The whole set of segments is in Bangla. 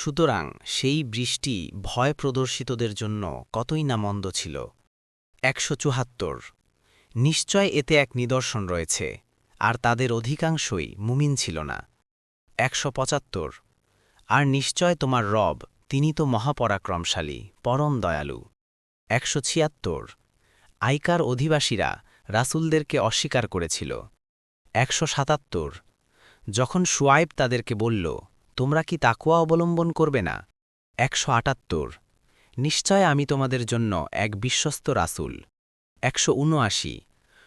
সুতরাং সেই বৃষ্টি ভয় প্রদর্শিতদের জন্য কতই না মন্দ ছিল। একশো চুহাত্তর নিশ্চয় এতে এক নিদর্শন রয়েছে, আর তাদের অধিকাংশই মুমিন ছিল না। একশো পঁচাত্তর। আর নিশ্চয় তোমার রব, তিনি তো মহাপরাক্রমশালী, পরম দয়ালু। একশো ছিয়াত্তর। আইকার অধিবাসীরা রাসুলদেরকে অস্বীকার করেছিল। একশো সাতাত্তর। যখন সুয়াইব তাদেরকে বলল তোমরা কি তাকুয়া অবলম্বন করবে না? একশো আটাত্তর। নিশ্চয় আমি তোমাদের জন্য এক বিশ্বস্ত রাসুল। একশো উনআশি।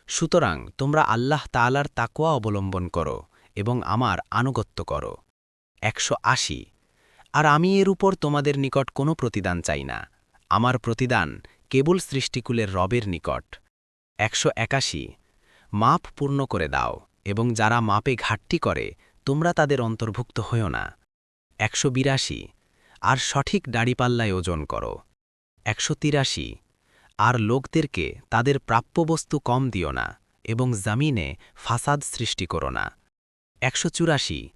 সুতরাং তোমরা আল্লাহ তালার তাকুয়া অবলম্বন করো এবং আমার আনুগত্য করো। একশো আশি। আর আমি এর উপর তোমাদের নিকট কোনো প্রতিদান চাই না। আমার প্রতিদান কেবল সৃষ্টিকুলের রবের নিকট। একশো একাশি। মাপ পূর্ণ করে দাও এবং যারা মাপে ঘাটতি করে, তোমরা তাদের অন্তর্ভুক্ত হও না। একশো বিরাশি। আর সঠিক দাড়িপাল্লায় ওজন করো। একশো তিরাশি। আর লোকদেরকে তাদের প্রাপ্যবস্তু কম দিও না এবং জামিনে ফাসাদ সৃষ্টি করো না। একশো চুরাশি।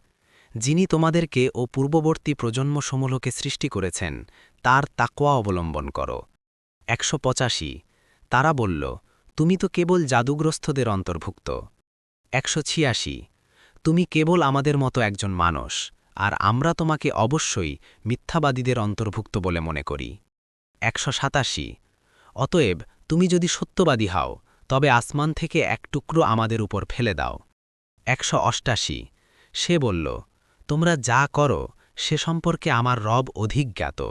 যিনি তোমাদেরকে ও পূর্ববর্তী প্রজন্মসমূহকে সৃষ্টি করেছেন, তার তাকোয়া অবলম্বন করো। একশো পঁচাশি। তারা বলল, তুমি তো কেবল জাদুগ্রস্তদের অন্তর্ভুক্ত। একশো ছিয়াশি। তুমি কেবল আমাদের মতো একজন মানুষ। আর আমরা তোমাকে অবশ্যই মিথ্যাবাদীদের অন্তর্ভুক্ত বলে মনে করি। একশো সাতাশি। অতএব তুমি যদি সত্যবাদী হও, তবে আসমান থেকে এক টুকরো আমাদের উপর ফেলে দাও। একশো অষ্টাশি। সে বলল, তোমরা যা করো, সে সম্পর্কে আমার রব অধিক জ্ঞাত।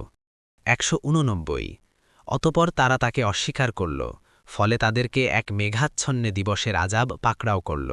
একশো উননব্বই অতপর তারা তাকে অস্বীকার করল, ফলে তাদেরকে এক মেঘাচ্ছন্নে দিবসের আজাব পাকড়াও করল।